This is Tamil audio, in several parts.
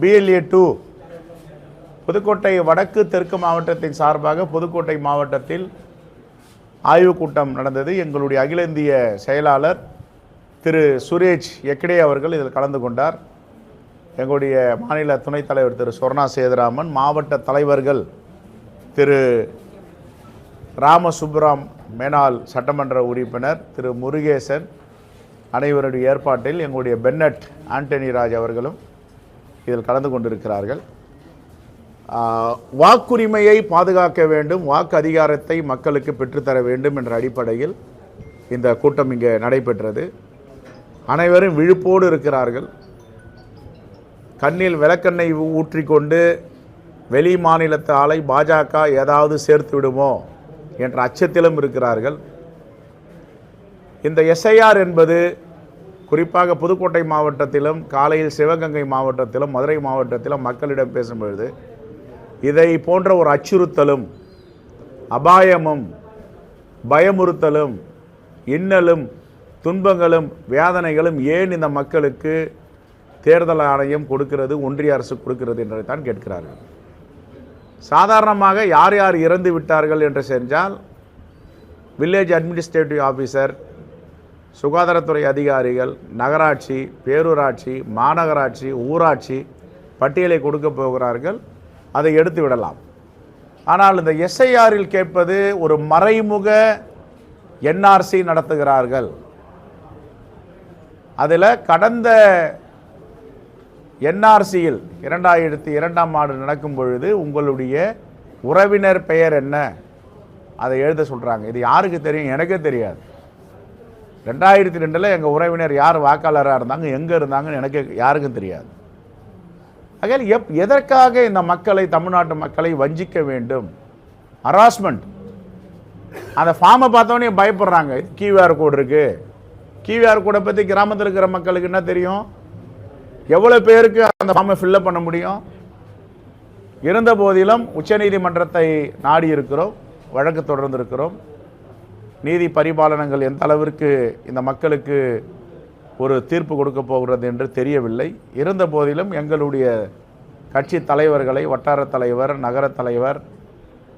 பிஎல்ஏ டூ புதுக்கோட்டை வடக்கு தெற்கு மாவட்டத்தின் சார்பாக புதுக்கோட்டை மாவட்டத்தில் ஆய்வுக் கூட்டம் நடந்தது. எங்களுடைய அகில இந்திய செயலாளர் திரு சுரேஷ் எக்கடே அவர்கள் இதில் கலந்து கொண்டார். எங்களுடைய மாநில துணைத் தலைவர் திரு சொர்ணா சேதுராமன் மாவட்ட தலைவர்கள் திரு ராமசுப்ராம் மேனால் சட்டமன்ற உறுப்பினர் திரு முருகேசன் அனைவருடைய ஏற்பாட்டில் எங்களுடைய பென்னட் ஆண்டனி ராஜ் அவர்களும் இதில் கலந்து கொண்டிருக்கிறார்கள். வாக்குரிமையை பாதுகாக்க வேண்டும் வாக்கு அதிகாரத்தை மக்களுக்கு பெற்றுத்தர வேண்டும் என்ற அடிப்படையில் இந்த கூட்டம் இங்கே நடைபெற்றது. அனைவரும் விழுப்போடு இருக்கிறார்கள். கண்ணில் விளக்கெண்ணை ஊற்றிக்கொண்டு வெளி மாநிலத்தாலை பாஜக ஏதாவது சேர்த்து விடுமோ என்ற அச்சத்திலும் இருக்கிறார்கள். இந்த எஸ்ஐஆர் என்பது குறிப்பாக புதுக்கோட்டை மாவட்டத்திலும் காலையில் சிவகங்கை மாவட்டத்திலும் மதுரை மாவட்டத்திலும் மக்களிடம் பேசும்பொழுது இதை போன்ற ஒரு அச்சுறுத்தலும் அபாயமும் பயமுறுத்தலும் இன்னலும் துன்பங்களும் வேதனைகளும் ஏன் இந்த மக்களுக்கு தேர்தல் ஆணையம் கொடுக்கிறது ஒன்றிய அரசு கொடுக்கிறது என்றதைத்தான் கேட்கிறார்கள். சாதாரணமாக யார் யார் இறந்து விட்டார்கள் என்று சென்றால் வில்லேஜ் அட்மினிஸ்ட்ரேட்டிவ் ஆஃபீஸர் சுகாதாரத்துறை அதிகாரிகள் நகராட்சி பேரூராட்சி மாநகராட்சி ஊராட்சி பட்டியலை கொடுக்க போகிறார்கள். அதை எடுத்து விடலாம். ஆனால் இந்த எஸ்ஐஆரில் கேட்பது ஒரு மறைமுக என்ஆர்சி நடத்துகிறார்கள். அதில் கடந்த என்ஆர்சியில் இரண்டாயிரத்தி இரண்டாம் ஆண்டு நடக்கும் பொழுது உங்களுடைய உறவினர் பெயர் என்ன? அதை எழுத சொல்கிறாங்க இது யாருக்கு தெரியும்? எனக்கே தெரியாது. ரெண்டாயிரத்தி ரெண்டில் எங்கள் உறவினர் யார் வாக்காளராக இருந்தாங்க எங்கே இருந்தாங்கன்னு எனக்கு யாருக்கும் தெரியாது. ஆகையால் எப் எதற்காக இந்த மக்களை தமிழ்நாட்டு மக்களை வஞ்சிக்க வேண்டும்? ஹராஸ்மெண்ட் அந்த ஃபார்மை பார்த்தோன்னே பயப்படுறாங்க. கியூஆர் கோடு இருக்குது கியூஆர் கோடை பற்றி கிராமத்தில் இருக்கிற மக்களுக்கு என்ன தெரியும்? எவ்வளோ பேருக்கு அந்த ஃபார்மை ஃபில்லப் பண்ண முடியும்? இருந்த போதிலும் உச்சநீதிமன்றத்தை நாடி இருக்கிறோம் வழக்கு தொடர்ந்து இருக்கிறோம். நீதி பரிபாலனங்கள் எந்த அளவிற்கு இந்த மக்களுக்கு ஒரு தீர்ப்பு கொடுக்க போகிறது என்று தெரியவில்லை. இருந்த போதிலும் எங்களுடைய கட்சி தலைவர்களை வட்டார தலைவர் நகர தலைவர்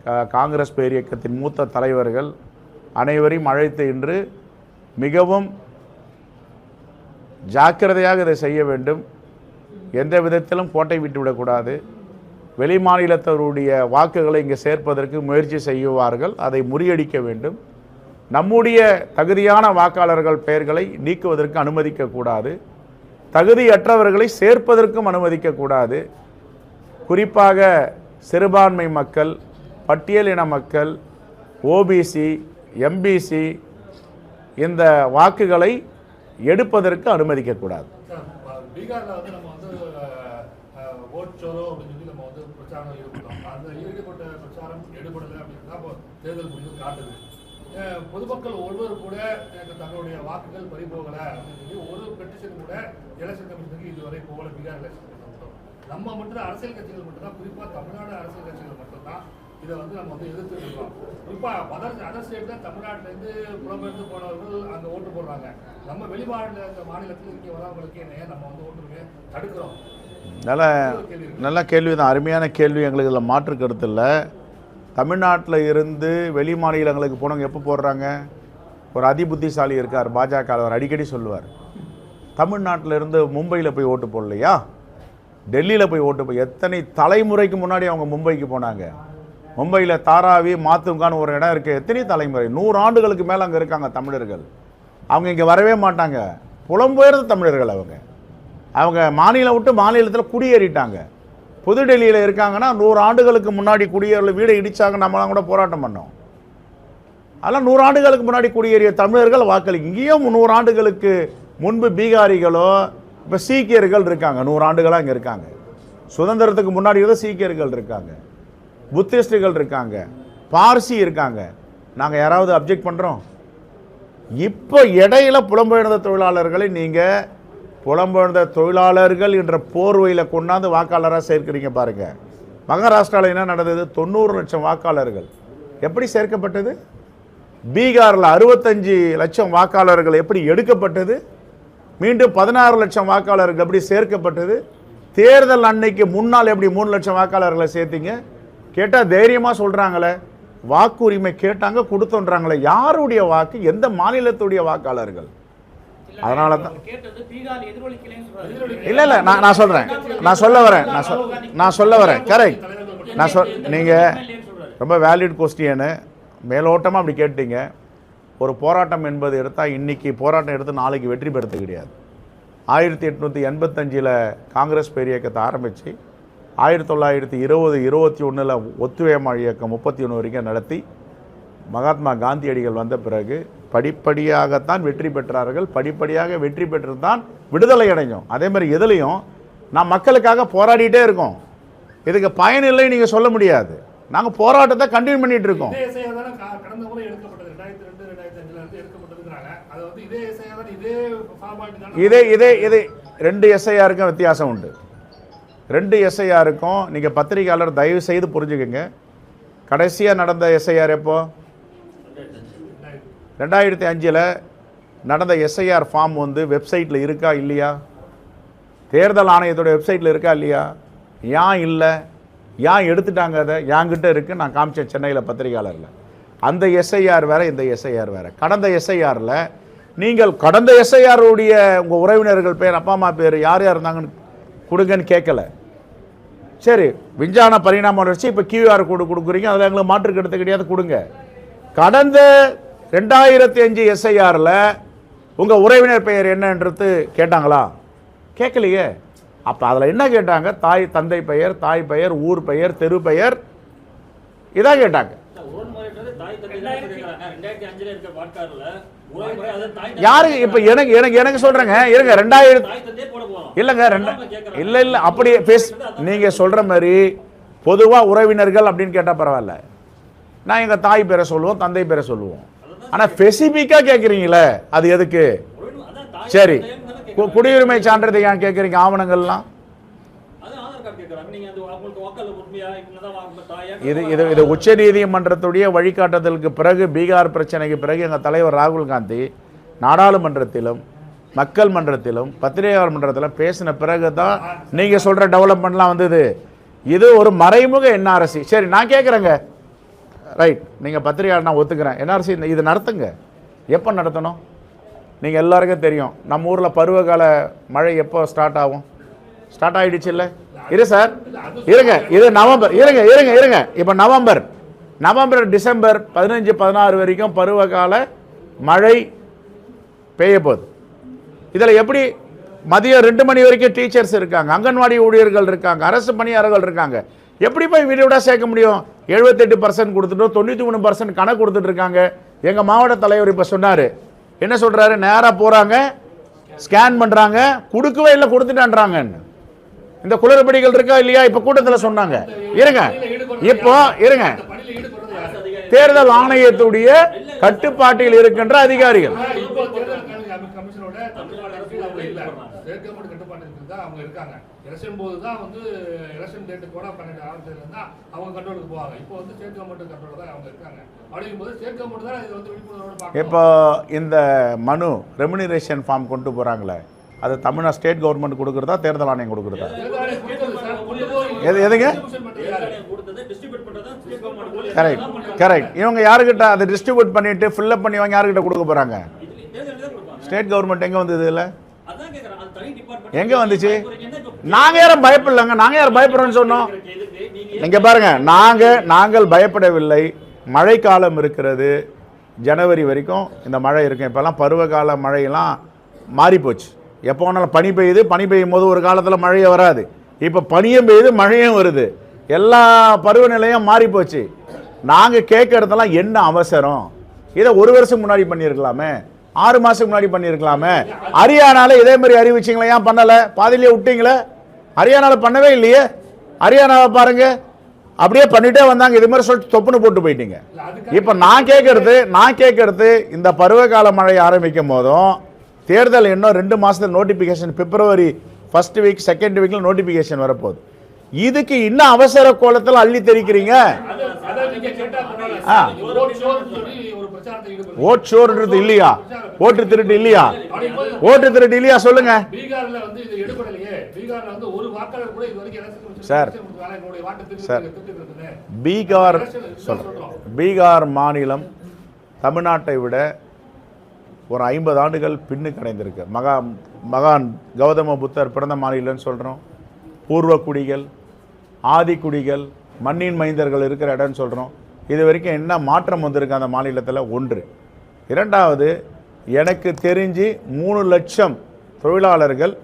கா- காங்கிரஸ் பேரியக்கத்தின் மூத்த தலைவர்கள் அனைவரையும் அழைத்து இன்று மிகவும் ஜாக்கிரதையாக இதை செய்ய வேண்டும். எந்த விதத்திலும் கோட்டை விட்டுவிடக்கூடாது வெளிமாநிலத்தவருடைய வெளி மாநிலத்தவருடைய வாக்குகளை இங்கே சேர்ப்பதற்கு முயற்சி செய்வார்கள். அதை முறியடிக்க வேண்டும். நம்முடைய தகுதியான வாக்காளர்கள் பெயர்களை நீக்குவதற்கு அனுமதிக்கக்கூடாது. தகுதியற்றவர்களை சேர்ப்பதற்கும் அனுமதிக்கக்கூடாது. குறிப்பாக சிறுபான்மை மக்கள் பட்டியலின மக்கள் ஓபிசி எம்பிசி இந்த வாக்குகளை எடுப்பதற்கு அனுமதிக்கக்கூடாது. சார், வந்து நம்ம வந்து ஓட் சோரோ அப்படின்னு சொல்லி நம்ம வந்து பிரச்சாரம் ஈடுபட்டோம் அந்த ஈடுபட்ட பிரச்சாரம் எடுபடலை அப்படின்னு தான் தேர்தல் முடிவு காட்டுது. பொதுமக்கள் ஒருவர் கூட தங்களுடைய வாக்குகள் பறிபோகலை அப்படின்னு ஒரு பெட்டிஷன் கூட எலெக்ஷன் கமிஷனுக்கு இதுவரை போகல. பீகார் எலெக்ஷன் நம்ம மட்டும் தான் அரசியல் கட்சிகள் மட்டும் தான் குறிப்பாக தமிழ்நாடு அரசியல் கட்சிகள் மட்டும் தான் இதை வந்து நம்ம வந்து எதிர்த்து இருக்கோம். குறிப்பாக அதர் அதர் ஸ்டேட்டில் தமிழ்நாட்டிலேருந்து புலம்பெயர்ந்து போனவர்கள் அங்கே ஓட்டு போடுறாங்க. நம்ம வெளி மாநில மாநிலத்தில் இங்கே வரவங்களுக்கு என்ன நம்ம வந்து ஓட்டுருங்க தடுக்கிறோம். நல்ல நல்ல கேள்வி தான் அருமையான கேள்வி. எங்களுக்கு இதில் மாற்று கருத்து இல்லை. தமிழ்நாட்டில் இருந்து வெளி மாநிலங்களுக்கு போனவங்க எப்போ போடுறாங்க? ஒரு அதிபுத்திசாலி இருக்கார் பாஜக அவர் அடிக்கடி சொல்லுவார். தமிழ்நாட்டில் இருந்து மும்பையில் போய் ஓட்டு போடலையா? டெல்லியில் போய் ஓட்டு போய் எத்தனை தலைமுறைக்கு முன்னாடி அவங்க மும்பைக்கு போனாங்க? மும்பையில் தாராவி மாத்துங்கான்னு ஒரு இடம் இருக்குது எத்தனை தலைமுறை? நூறு ஆண்டுகளுக்கு மேலே அங்கே இருக்காங்க தமிழர்கள். அவங்க இங்கே வரவே மாட்டாங்க. புலம்பெயர்ந்த தமிழர்கள் அவங்க. அவங்க மாநிலம் விட்டு மாநிலத்தில் குடியேறிட்டாங்க. புதுடெல்லியில் இருக்காங்கன்னா நூறு ஆண்டுகளுக்கு முன்னாடி குடியேறல வீடை இடித்தாங்க நம்மளாம் கூட போராட்டம் பண்ணோம். அதெல்லாம் நூறு ஆண்டுகளுக்கு முன்னாடி குடியேறிய தமிழர்கள் வாக்களி இங்கேயும் நூறு ஆண்டுகளுக்கு முன்பு பீகாரிகளோ இப்போ சீக்கியர்கள் இருக்காங்க நூறு ஆண்டுகளாக இங்கே இருக்காங்க. சுதந்திரத்துக்கு முன்னாடி தான் சீக்கியர்கள் இருக்காங்க. புத்திஸ்டுகள் இருக்காங்க. பார்சி இருக்காங்க. நாங்கள் யாராவது அப்ஜெக்ட் பண்ணுறோம் இப்போ இடையில புலம்பெயர்ந்த தொழிலாளர்களை நீங்கள் புலம்பெயர்ந்த தொழிலாளர்கள் என்ற போர்வையில் கொண்டாந்து வாக்காளராக சேர்க்கிறீங்க பாருங்கள் மகாராஷ்டிராவில் என்ன நடந்தது? தொண்ணூறு லட்சம் வாக்காளர்கள். எப்படி சேர்க்கப்பட்டது? பீகாரில் அறுபத்தஞ்சு லட்சம் வாக்காளர்கள் எப்படி எடுக்கப்பட்டது? மீண்டும் பதினாறு லட்சம் வாக்காளர்கள் எப்படி சேர்க்கப்பட்டது? தேர்தல் அன்னைக்கு முன்னால் எப்படி மூணு லட்சம் வாக்காளர்களை சேர்த்தீங்க? கேட்டால் தைரியமாக சொல்கிறாங்களே வாக்குரிமை கேட்டாங்க கொடுத்தோன்றாங்களே. யாருடைய வாக்கு? எந்த மாநிலத்துடைய வாக்காளர்கள்? அதனால தான். அவர் கேட்டது பீகார் எதிரொலிக்கலைன்னு சொல்றாரு. இல்லை இல்லை நான் நான் சொல்கிறேன் நான் சொல்ல வரேன். நான் சொல் நான் சொல்ல வரேன். கரெக்ட். நான் சொல் நீங்கள் ரொம்ப வேலிட் கொஸ்டின்னு மேலோட்டமாக அப்படி கேட்டீங்க. ஒரு போராட்டம் என்பது எடுத்தால் இன்னைக்கு போராட்டம் எடுத்து நாளைக்கு வெற்றி பெறது கிடையாது. ஆயிரத்தி எட்நூற்றி எண்பத்தஞ்சில் காங்கிரஸ் பேர் இயக்கத்தை ஆரம்பித்து ஆயிரத்தி தொள்ளாயிரத்தி இருபது இருபத்தி ஒன்றில் ஒத்துழையாமை இயக்கம் முப்பத்தி ஒன்று வரைக்கும் நடத்தி மகாத்மா காந்தியடிகள் வந்த பிறகு படிப்படியாகத்தான் வெற்றி பெற்றார்கள். படிப்படியாக வெற்றி பெற்று தான் விடுதலை அடைஞ்சோம். அதே மாதிரி எதுலேயும் நான் மக்களுக்காக போராடிட்டே இருக்கோம். இதுக்கு பயனில்லை நீங்கள் சொல்ல முடியாது. நாங்கள் போராட்டத்தை கண்டினியூ பண்ணிட்டு இருக்கோம். இதே இதே இதே ரெண்டு எஸ்ஐஆருக்கும் வித்தியாசம் உண்டு. ரெண்டு எஸ்ஐஆருக்கும் நீங்கள் பத்திரிகையாளர் தயவு செய்து புரிஞ்சுக்கங்க. கடைசியாக நடந்த எஸ்ஐஆர் எப்போ? ரெண்டாயிரத்தி அஞ்சில் நடந்த எஸ்ஐஆர் ஃபார்ம் வந்து வெப்சைட்டில் இருக்கா இல்லையா? தேர்தல் ஆணையத்தோட வெப்சைட்டில் இருக்கா இல்லையா? ஏன் இல்லை? ஏன் எடுத்துட்டாங்க அதை? என்கிட்ட இருக்குது நான் காமிச்சேன் சென்னையில் பத்திரிகையாளரில் அந்த எஸ்ஐஆர் வேற இந்த எஸ்ஐஆர் வேறு. கடந்த எஸ்ஐஆரில் நீங்கள் கடந்த எஸ்ஐஆர் உடைய உங்கள் உறவினர்கள் பேர் அப்பா அம்மா பேர் யார் யார் இருந்தாங்கன்னு கொடுங்கன்னு கேட்கல. சரி விஞ்ஞான பரிணாம வளர்ச்சி இப்போ கியூஆர் கோடு கொடுக்குறீங்க அதில் எங்களுக்கு மாற்று கிடையாது கொடுங்க. கடந்த ரெண்டாயிரத்தி அஞ்சு எஸ்ஐஆரில் உங்கள் உறவினர் பெயர் என்னன்றது கேட்டாங்களா? கேட்கலையே. அப்போ அதில் என்ன கேட்டாங்க? தாய் தந்தை பெயர் தாய் பெயர் ஊர் பெயர் தெரு பெயர் இதான் கேட்டாங்க. யாரு இப்போ எனக்கு எனக்கு எனக்கு சொல்கிறேங்க இருங்க ரெண்டாயிரத்தி இல்லைங்க ரெண்டு இல்லை இல்லை அப்படியே பேஸ் நீங்கள் சொல்கிற மாதிரி பொதுவாக உறவினர்கள் அப்படின்னு கேட்டால் பரவாயில்ல. நான் எங்கள் தாய் பேரை சொல்லுவோம் தந்தை பேரை சொல்லுவோம். ஆனால் ஸ்பெசிஃபிக்காக கேட்குறீங்களே அது எதுக்கு? சரி. கு- குடியுரிமை சான்றிதழ் ஏன் கேட்குறீங்க ஆவணங்கள்லாம்? இது இது இது உச்ச நீதிமன்றத்துடைய வழிகாட்டுதலுக்கு பிறகு பீகார் பிரச்சனைக்கு பிறகு எங்கள் தலைவர் ராகுல் காந்தி நாடாளுமன்றத்திலும் மக்கள் மன்றத்திலும் பத்திரிகையாளர் மன்றத்திலும் பேசின பிறகு தான் நீங்கள் சொல்கிற டெவலப்மெண்ட்லாம் வந்தது. இது ஒரு மறைமுக என்ஆர்எஸ்சி சரி நான் கேட்குறேங்க ரைட் நீங்கள் பத்திரிகையாளர் நான் ஒத்துக்கிறேன் என்ஆர்சி இது நடத்துங்க. எப்போ நடத்தணும்? நீங்கள் எல்லாருக்கும் தெரியும். நம்ம ஊரில் பருவகால மழை எப்போ ஸ்டார்ட் ஆகும்? ஸ்டார்ட் ஆகிடுச்சு இல்லை? இரு சார். இருங்க. இது நவம்பர். இருங்க இருங்க இருங்க. இப்போ நவம்பர். நவம்பர் டிசம்பர் பதினஞ்சு பதினாறு வரைக்கும் பருவகால மழை பெய்ய போகுது. இதில் எப்படி? மதியம் ரெண்டு மணி வரைக்கும் டீச்சர்ஸ் இருக்காங்க. அங்கன்வாடி ஊழியர்கள் இருக்காங்க. அரசு பணியாளர்கள் இருக்காங்க. எப்படி போய் வீடியோட சேர்க்க முடியும்? எழுபத்தெட்டு பர்சன்ட் கொடுத்துட்டோம் தொண்ணூற்றி மூணு பர்சன்ட் கணக்கு கொடுத்துட்டு இருக்காங்க. எங்கள் மாவட்ட தலைவர் இப்போ சொன்னார். என்ன சொல்கிறாரு நேராக போகிறாங்க ஸ்கேன் பண்ணுறாங்க கொடுக்கவே இல்லை கொடுத்துட்டான்றாங்கன்னு. இந்த குளறுபடிகள் இருக்கா இல்லையா? இப்போ கூட்டத்தில் சொன்னாங்க. இருங்க. இப்போ இருங்க. தேர்தல் ஆணையத்துடைய கட்டுப்பாட்டில் இருக்கின்ற அதிகாரிகள். அவங்க இருக்காங்க. எலெக்ஷன் போது தான் வந்து எலெக்ஷன் டேட் கூட பன்னெண்டு ஆரம்பிச்சதுல இருந்தா அவங்க கண்ட்ரோலுக்கு போவாங்க. இப்போ வந்து ஸ்டேட் கவர்மெண்ட் கண்ட்ரோல் தான் அவங்க இருக்காங்க. அப்படிங்கும் போது ஸ்டேட் கவர்மெண்ட் தான் இது வந்து விழிப்புணர்வோட இப்போ இந்த மனு ரெமுனரேஷன் ஃபார்ம் கொண்டு போகிறாங்களே அது தமிழ்நாடு ஸ்டேட் கவர்மெண்ட் கொடுக்குறதா தேர்தல் ஆணையம் கொடுக்குறதா? எது எதுங்க? கரெக்ட் கரெக்ட் இவங்க யாருக்கிட்ட அதை டிஸ்ட்ரிபியூட் பண்ணிட்டு ஃபில்லப் பண்ணி வாங்க யாருக்கிட்ட கொடுக்க போகிறாங்க ஸ்டேட் கவர்மெண்ட் எங்கே வந்தது டிபார்ட்மெண்ட் எங்க வந்துச்சு? நாங்கள் யாரும் பயப்படலங்க. நாங்கள் யாரும் பயப்படுறோன்னு சொன்னோம். நீங்கள் நீங்க பாருங்க நாங்கள் நாங்கள் பயப்படவில்லை. மழைக்காலம் இருக்கிறது. ஜனவரி வரைக்கும் இந்த மழை இருக்கும். இப்போல்லாம் பருவகால மழையெல்லாம் மாறி போச்சு எப்போ வேணாலும் பனி பெய்யுது பனி பெய்யும் போது ஒரு காலத்தில் மழையே வராது. இப்போ பனியும் பெய்யுது மழையும் வருது. எல்லா பருவநிலையும் மாறி போச்சு நாங்கள் கேட்கறதெல்லாம் என்ன அவசரம்? இதை ஒரு வருஷம் முன்னாடி பண்ணியிருக்கலாமே. ஆறு மாதத்துக்கு முன்னாடி பண்ணியிருக்கலாமே. ஹரியானால இதே மாதிரி அறிவிச்சிங்களே? ஏன் பண்ணலை? பாதியிலே விட்டீங்களே? ஹரியானால பண்ணவே இல்லையே. ஹரியானாவை பாருங்க. அப்படியே பண்ணிட்டே வந்தாங்க. இது மாதிரி சொல்லிட்டு தொப்புன்னு போட்டு போயிட்டீங்க. இப்போ நான் கேட்கறது நான் கேட்கறது இந்த பருவகால மழை ஆரம்பிக்கும் போதும் தேர்தல் இன்னும் ரெண்டு மாசத்துல notification February first week second வீக்ல நோட்டிபிகேஷன் வரப்போகுது. இதுக்கு இன்னும் அவசர கோலத்தில் அள்ளி தெரிக்கிறீங்க ஓட் ஷோர்ன்றது இல்லையா? ஓட்டு திருட்டு இல்லையா? ஓட்டு திருட்டு இல்லையா? சொல்லுங்க. சார். சார். பீகார் சொல்றேன். பீகார் மாநிலம் தமிழ்நாட்டை விட ஒரு ஐம்பது ஆண்டுகள் பின்னு அடைந்திருக்கு மகா மகான் கௌதம புத்தர் பிறந்த மாநிலம்னு சொல்கிறோம் பூர்வ குடிகள் மண்ணின் மைந்தர்கள் இருக்கிற இடம்னு சொல்கிறோம் இது வரைக்கும் என்ன மாற்றம் வந்திருக்கு அந்த மாநிலத்தில்? ஒன்று. இரண்டாவது எனக்கு தெரிஞ்சு மூணு லட்சம் தொழிலாளர்கள்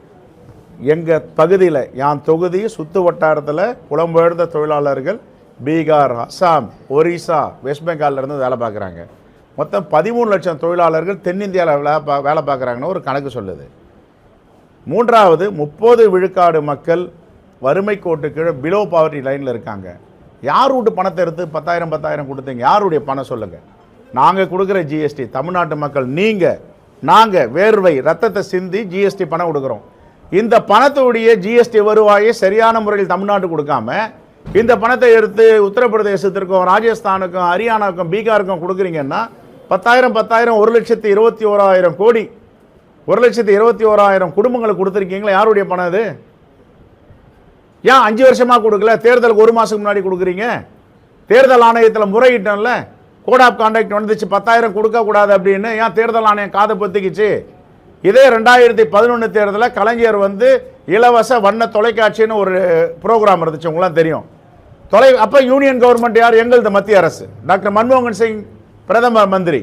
எங்கள் பகுதியில் என் தொகுதி சுற்று வட்டாரத்தில் புலம்பெயர்ந்த தொழிலாளர்கள் பீகார் அஸ்ஸாம் ஒரிசா வெஸ்ட் பெங்கால்ல இருந்து வேலை பார்க்குறாங்க. மொத்தம் பதிமூணு லட்சம் தொழிலாளர்கள் தென்னிந்தியாவில் வேலை பா வேலை பார்க்குறாங்கன்னு ஒரு கணக்கு சொல்லுது. மூன்றாவது முப்பது விழுக்காடு மக்கள் வறுமை கோட்டு கீழே பிலோ பாவர்ட்டி லைனில் இருக்காங்க. யார் வீட்டு பணத்தை எடுத்து பத்தாயிரம் பத்தாயிரம் கொடுத்தீங்க? யாருடைய பணம் சொல்லுங்கள் நாங்கள் கொடுக்குற ஜிஎஸ்டி தமிழ்நாட்டு மக்கள் நீங்கள் நாங்கள் வேர்வை ரத்தத்தை சிந்தி ஜிஎஸ்டி பணம் கொடுக்குறோம். இந்த பணத்துடைய ஜிஎஸ்டி வருவாயை சரியான முறையில் தமிழ்நாட்டு கொடுக்காம இந்த பணத்தை எடுத்து உத்தரப்பிரதேசத்திற்கும் ராஜஸ்தானுக்கும் ஹரியானாவுக்கும் பீகாருக்கும் கொடுக்குறீங்கன்னா பத்தாயிரம் பத்தாயிரம் ஒரு லட்சத்தி இருபத்தி ஓராயிரம் கோடி ஒரு லட்சத்தி இருபத்தி ஓராயிரம் குடும்பங்களுக்கு கொடுத்துருக்கீங்களா? யாருடைய பணம் அது? ஏன் அஞ்சு வருஷமாக கொடுக்கல? தேர்தலுக்கு ஒரு மாதத்துக்கு முன்னாடி கொடுக்குறீங்க? தேர்தல் ஆணையத்தில் முறையிட்டோம்ல கோட் ஆஃப் கான்டாக்ட் வந்துச்சு பத்தாயிரம் கொடுக்கக்கூடாது அப்படின்னு. ஏன் தேர்தல் ஆணையம் காதை பொத்திக்கிச்சு? இதே ரெண்டாயிரத்தி பதினொன்று தேர்தலில் கலைஞர் வந்து இலவச வண்ண தொலைக்காட்சின்னு ஒரு ப்ரோக்ராம் இருந்துச்சு. உங்களாம் தெரியும். தொலை அப்போ யூனியன் கவர்மெண்ட் யார்? எங்களது மத்திய அரசு. டாக்டர் மன்மோகன் சிங் பிரதம மந்திரி.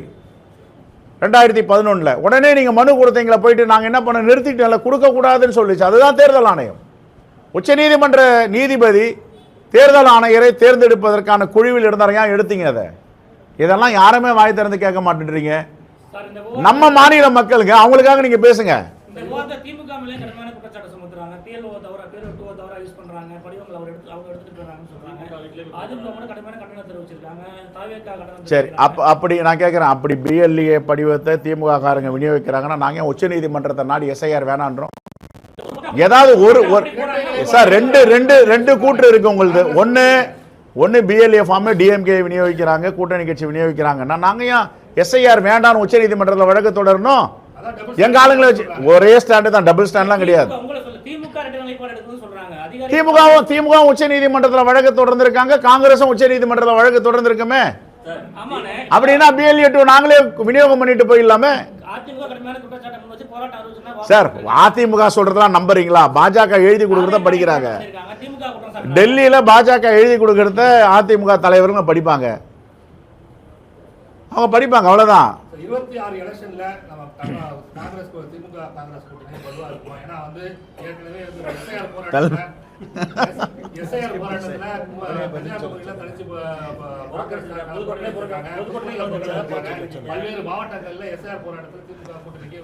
ரெண்டாயிரத்தி பதினொன்றில் உடனே நீங்கள் மனு கொடுத்தீங்களா போயிட்டு நாங்கள் என்ன பண்ண நிறுத்திட்டோம்ல கொடுக்கக்கூடாதுன்னு சொல்லிச்சு. அதுதான் தேர்தல் ஆணையம். உச்சநீதிமன்ற நீதிபதி தேர்தல் ஆணையரை தேர்ந்தெடுப்பதற்கான குழுவில் இருந்தார். ஏன் எடுத்தீங்க அதை? இதெல்லாம் யாருமே வாய் திறந்து கேட்க மாட்டேன்றீங்க. நம்ம மாநில மக்களுங்க அவங்களுக்காக நீங்க பேசுங்க. சரி அப் அப்படி நான் கேட்குறேன். அப்படி பிஎல்ஏ படிவத்தை திமுக காரங்க விநியோகிக்கிறாங்கன்னா நாங்கள் உச்சநீதிமன்றத்தை நாடி எஸ்ஐஆர் வேணான்றோம்? ஏதாவது ஒரு ஒரு சார் ரெண்டு ரெண்டு ரெண்டு கூற்று இருக்கு உங்களுது. ஒன்று ஒன்று பிஎல்ஏ ஃபார்ம் டிஎம்கே விநியோகிக்கிறாங்க கூட்டணி கட்சி விநியோகிக்கிறாங்கன்னா நாங்கள் ஏன் எஸ்ஐஆர் வேண்டாம்னு உச்சநீதிமன்றத்தில் வழக்கு தொடரணும்? எங்க ஆளுங்களை வச்சு ஒரே ஸ்டாண்டு தான் டபுள் ஸ்டாண்ட்லாம் கிடையாது. திமுக திமுகவும் திமுகவும் உச்ச நீதிமன்றத்தில் வழக்கு தொடர்ந்திருக்காங்க காங்கிரஸும் உச்ச நீதிமன்றத்தில் வழக்கு தொடர்ந்திருக்குமே. அப்படின்னா பிஎல்ஏ டூ நாங்களே விநியோகம் பண்ணிட்டு போயிடலாமே. சார் அதிமுக சொல்றதெல்லாம் நம்புறீங்களா? பாஜக எழுதி கொடுக்கறத படிக்கிறாங்க. டெல்லியில பாஜக எழுதி கொடுக்கறத அதிமுக தலைவருங்க படிப்பாங்க. அவங்க படிப்பாங்க அவ்வளவுதான். இருபத்தி ஆறு எலெக்ஷன்ல நம்ம காங்கிரஸ் கூ- திமுக காங்கிரஸ் கூட்டணி வலுவா இருக்கும். ஏன்னா வந்து ஏற்கனவே எஸ்ஐஆர் போராட்டத்துல கன்னியாகுமரியில தனிச்சு பல்வேறு மாவட்டங்கள்ல எஸ்ஐஆர் போராட்டத்துல திமுக கூட்டணிக்கு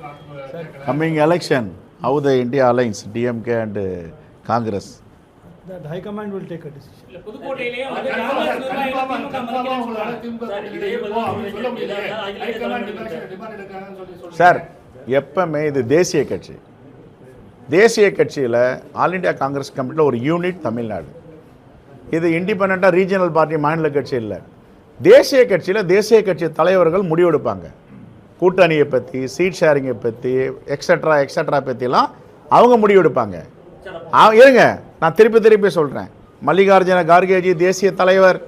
coming election how the India alliance DMK and Congress High Command will take a decision. புதுக்கோட்டையிலேயே வந்து நிர்வாகிகள் திமுக உங்களால. திமுக சொல்ல முடியல. டிமாண்ட் எடுக்காங்கன்னு சொல்லி. சார் எப்பவுமே இது தேசிய கட்சி. தேசிய கட்சியில் ஆல் இந்தியா காங்கிரஸ் கமிட்டியில் ஒரு யூனிட் தமிழ்நாடு. இது இண்டிபெண்ட்டாக ரீஜனல் பார்ட்டி மாநில கட்சி இல்லை. தேசிய கட்சியில் தேசிய கட்சி தலைவர்கள் முடிவெடுப்பாங்க. கூட்டணியை பற்றி சீட் ஷேரிங்கை பற்றி எக்ஸட்ரா எக்ஸட்ரா பற்றிலாம் அவங்க முடிவெடுப்பாங்க. ஆ, இருங்க நான் திருப்பி திருப்பி சொல்கிறேன் மல்லிகார்ஜுன கார்கேஜி தேசிய தலைவர்.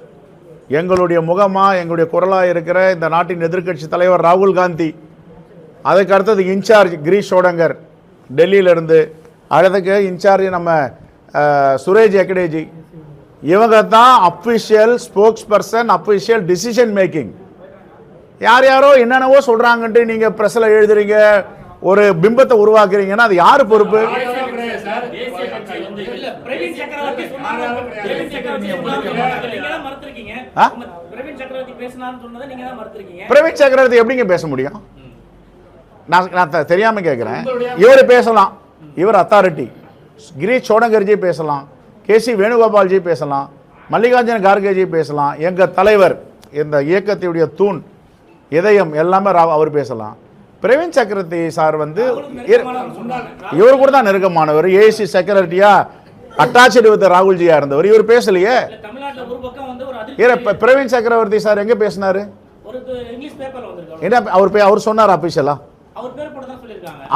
எங்களுடைய முகமாக எங்களுடைய குரலாக இருக்கிற இந்த நாட்டின் எதிர்க்கட்சி தலைவர் ராகுல் காந்தி. அதுக்கு அடுத்தது இன்சார்ஜ் கிரீஷ் சோடங்கர். டெல்லியிலேருந்து அடுத்துக்கு இன்சார்ஜ் நம்ம சுரேஷ் எக்கடேஜி. இவங்க தான் official spokesperson official decision making யார் யாரோ என்னென்னவோ சொல்கிறாங்கன்ட்டு நீங்கள் ப்ரெஸ்ஸில் எழுதுறீங்க ஒரு பிம்பத்தை உருவாக்குறீங்கன்னா அது யார் பொறுப்பு. பிரவீன் சக்கரவர்த்தி எப்படிங்க பேச முடியும்? நான் நான் தெ- தெரியாம கேட்குறேன் இவர் பேசலாம். இவர் அத்தாரிட்டி கிரீஷ் சோடங்கர்ஜி பேசலாம். கேசி வேணுகோபால்ஜி பேசலாம். மல்லிகார்ஜுன கார்கேஜி பேசலாம். எங்க தலைவர் இந்த இயக்கத்தினுடைய தூண் இதயம் எல்லாமே அவர் பேசலாம். பிரவீன் சக்கரவர்த்தி சார் வந்து. இவர் கூட தான் நெருக்கமானவர். ஏசி செக்ரட்டரியா அட்டாச்சு வித் ராகுல்ஜியா இருந்தவர். இவர் பேசலையே. பிரவீன் சக்கரவர்த்தி சார் எங்க பேசினாரு? என்ன அவர் அவர் சொன்னார் அபிஷியலா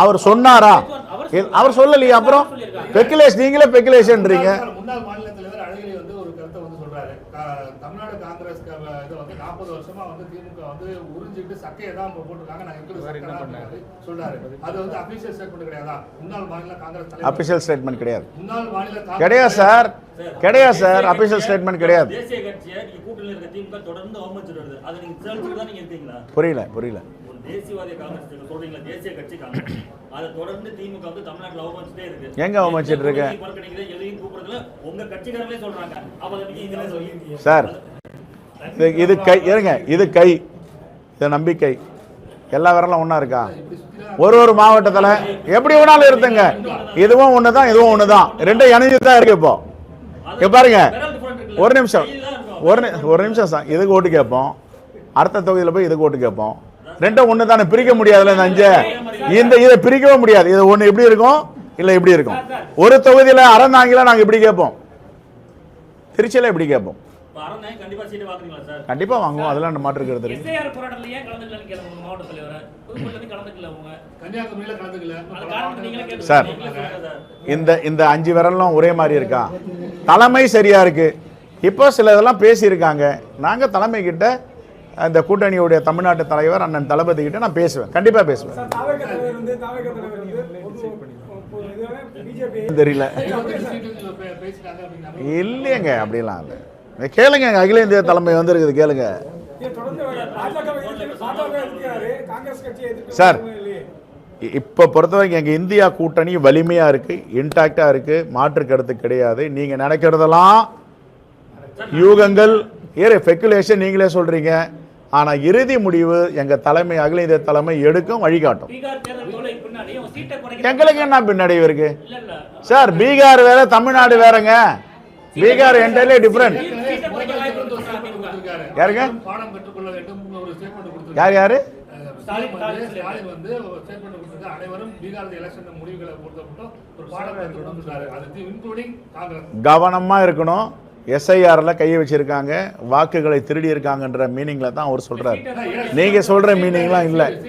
அவர் சொன்னாரா? அவர் சொல்லலையே அப்புறம். பெக்குலேஷன் நீங்களே பெக்குலேஷன்றீங்க. முன்னாள் மாநில தலைவர் அழகிரி வந்து ஒரு கருத்தை வந்து சொல்றாரு. தமிழ்நாடு காங்கிரஸ் இது வந்து நாற்பது வருஷமா வந்து திமுக வந்து உறிஞ்சிட்டு சக்கையை தான் போட்டிருக்காங்க. தான் அப்படிங்கிறது சொல்றாரு. அது வந்து அபிஷியல் ஸ்டேட்மெண்ட் கிடையாதா? முன்னாள் மாநில காங்கிரஸ் தலைவர். அபிஷியல் ஸ்டேட்மெண்ட் கிடையாது. முன்னாள் மாநில கிடையாது சார். கிடையாது சார். அபிஷியல் ஸ்டேட்மெண்ட் கிடையாது. தேசிய கட்சியை நீங்க கூட்டணியில் இருக்க திமுக தொடர்ந்து அவமதிச்சுட்டு வருது அதை நீங்க புரியல புரியல. தேசியவாத காங்கிரஸ் சொல்றீங்களா? தேசிய கட்சி காங்கிரஸ். அதை தொடர்ந்து திமுக வந்து தமிழ்நாட்டுல அவமதிச்சுட்டே இருக்கு. எங்க அவமதிச்சிட்டு இருக்கு? எதையும் கூப்பிடுறதுல உங்க கட்சிக்காரங்களே சொல்றாங்க. அப்ப அதை இதுல சார் இது கை இருங்க இது கை. இது நம்பிக்கை. எல்லா விரலும் ஒன்றா இருக்கா? ஒரு ஒரு மாவட்டத்தில் எப்படி வேணாலும் இருந்துங்க. இதுவும் ஒன்று தான் இதுவும் ஒன்று தான் ரெண்டும் இணைஞ்சு தான் இருக்கு இப்போ. இங்க பாருங்க? ஒரு நிமிஷம். ஒரு ஒரு நிமிஷம் சார் இதுக்கு ஓட்டு கேட்போம். அடுத்த தொகுதியில் போய் இதுக்கு ஓட்டு கேட்போம். ரெண்டும் ஒன்று தானே பிரிக்க முடியாதுல்ல இந்த அஞ்சு. இந்த இதை பிரிக்கவே முடியாது. இது ஒன்று இப்படி இருக்கும்? இல்லை இப்படி இருக்கும். ஒரு தொகுதியில் அறந்தாங்கில நாங்கள் இப்படி கேட்போம். திருச்சியில் இப்படி கேட்போம். கண்டிப்பா வாங்குவோம். அதெல்லாம் மாற்று கருத்து சார் இந்த இந்த அஞ்சு விரலும் ஒரே மாதிரி இருக்கா? தலைமை சரியா இருக்கு. இப்போ சில இதெல்லாம் பேசியிருக்காங்க. நாங்கள் தலைமை கிட்ட அந்த கூட்டணியுடைய தமிழ்நாட்டு தலைவர் அண்ணன் தளபதி கிட்ட நான் பேசுவேன். கண்டிப்பாக பேசுவேன். தெரியல. இல்லையங்க அப்படிலாம் இல்லை. கேளுங்க அகில இந்திய தலைமை வந்திருக்குது கேளுங்க. சார். இப்போ பொறுத்த வரைக்கும் எங்கள் இந்தியா கூட்டணி வலிமையாக இருக்குது இன்டாக்டாக இருக்குது மாற்று கருத்து கிடையாது. நீங்கள் நினைக்கிறதெல்லாம் யூகங்கள் ஏறு ஸ்பெக்குலேஷன் நீங்களே சொல்கிறீங்க ஆனால் இறுதி முடிவு எங்கள் தலைமை அகில இந்திய தலைமை எடுக்கும் வழிகாட்டும். எங்களுக்கு என்ன பின்னடைவு இருக்கு இல்ல இல்ல. சார் பீகார் வேற தமிழ்நாடு வேறங்க. Bihar entirely different. யாருங்க? யார் யாரு? கவனமாக இருக்கணும். எஸ்ஐஆரில் கையை வச்சிருக்காங்க வாக்குகளை திருடி இருக்காங்கன்ற மீனிங்கில் தான் அவர் சொல்கிறார் நீங்கள் சொல்கிற மீனிங்லாம் இல்லை.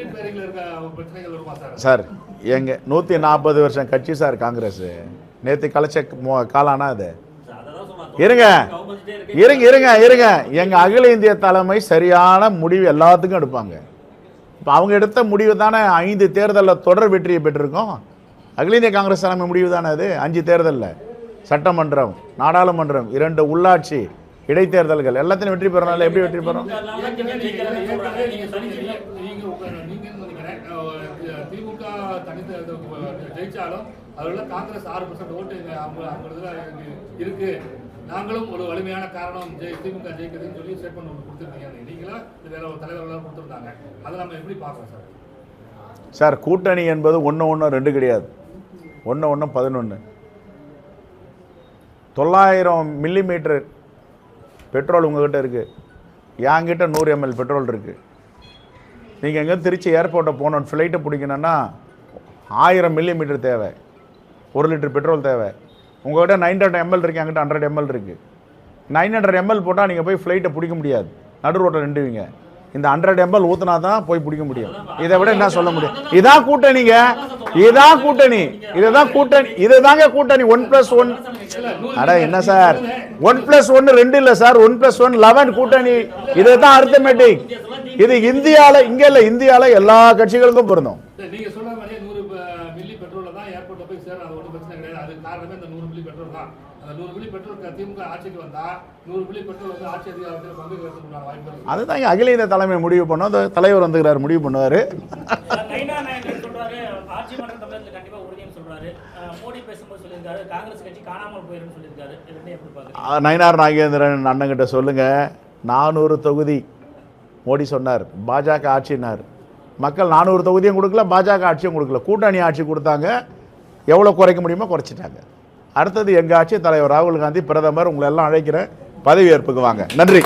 சார் எங்கள் நூற்றி நாற்பது வருஷம் கட்சி சார் காங்கிரஸ். நேற்று கலைச்ச மோ- காலானா அது? இருங்க. இருங்க இருங்க இருங்க. எங்கள் அகில இந்திய தலைமை சரியான முடிவு எல்லாத்துக்கும் எடுப்பாங்க. இப்போ அவங்க எடுத்த முடிவு தானே ஐந்து தேர்தலில் தொடர் வெற்றியை பெற்றிருக்கோம். அகில இந்திய காங்கிரஸ் தலைமை முடிவு தானே அது? அஞ்சு தேர்தலில். சட்டமன்றம் நாடாளுமன்றம் இரண்டு உள்ளாட்சி இடைத்தேர்தல்கள் எல்லாத்தையும் வெற்றி பெறனால எப்படி வெற்றி பெறோம் இருக்கு நாங்களும் ஒரு வலிமையான காரணம் திமுக ஜெயிக்கிறதுன்னு சொல்லி ஸ்டேட்மெண்ட் ஒன்று கொடுத்துருக்கீங்க நீங்களா வேற ஒரு தலைவர்களாக கொடுத்துருந்தாங்க அதை நம்ம எப்படி சார் சார் கூட்டணி என்பது ஒன்று ஒன்று ரெண்டு கிடையாது ஒன்று ஒன்று பதினொன்று தொள்ளாயிரம் மில்லிமீட்டர் பெட்ரோல் உங்கள்கிட்ட இருக்குது என்கிட்ட நூறு எம்எல் பெட்ரோல் இருக்குது நீங்கள் எங்கே திருச்சி ஏர்போர்ட்டை போகணும் ஃப்ளைட்டை பிடிக்கணுன்னா ஆயிரம் மில்லிமீட்டர் தேவை. ஒரு லிட்டர் பெட்ரோல் தேவை. உங்கள்கிட்ட நைன் ஹண்ட்ரட் எம்எல் இருக்குது என்கிட்ட ஹண்ட்ரட் எம்எல் இருக்குது நைன் ஹண்ட்ரட் எம்எல் போட்டால் நீங்கள் போய் ஃப்ளைட்டை பிடிக்க முடியாது. நடு ரோட்டில் நின்றுவீங்க. இந்த ஹண்ட்ரட் எம்எல் ஊற்றினா தான் போய் பிடிக்க முடியும். இதை விட என்ன சொல்ல முடியும்? இதான் கூட்டணிங்க. இதான் கூட்டணி. இதுதான் கூட்டணி. இதுதாங்க கூட்டணி. ஒன் பிளஸ் ஒன் அட என்ன சார்? ஒன் பிளஸ் ஒன்று ரெண்டு இல்லை sir. One plus one eleven கூட்டணி. இதுதான் அர்த்தமேட்டிக் இது இந்தியாவில் இங்கே இல்லை இந்தியாவில் எல்லா கட்சிகளுக்கும் பொருந்தும். நீங்க சொல்ற மாதிரியே நூறு மில்லி பெட்ரோல் தான் ஏர்போர்ட்ல போய் சேரும் அது ஒன்றும் பிரச்சனை கிடையாது. அது காரணமே இந்த நூறு மில்லி பெட்ரோல் தான். நூறு மில்லி பெட்ரோல் திமுக ஆட்சிக்கு வந்தா நூறு மில்லி பெட்ரோல் வந்து ஆட்சி அதிகாரத்தில் பங்கு வாய்ப்பு இருக்கு. அதுதான் அகில இந்திய தலைமை முடிவு பண்ணோம். அந்த தலைவர் வந்துக்கிறார் முடிவு பண்ணுவார். நயினார் நாகேந்திரன் அண்ணங்கிட்ட சொல்லுங்க. நானூறு தொகுதி மோடி சொன்னார். பாஜக ஆட்சினார். மக்கள் நானூறு தொகுதியும் கொடுக்கல பாஜக ஆட்சியும் கொடுக்கல. கூட்டணி ஆட்சி கொடுத்தாங்க. எவ்வளோ குறைக்க முடியுமோ குறைச்சிட்டாங்க. அடுத்தது எங்கள் ஆட்சி தலைவர் ராகுல் காந்தி பிரதமர் உங்களை எல்லாம் அழைக்கிறேன். பதவியேற்புக்கு வாங்க. நன்றி.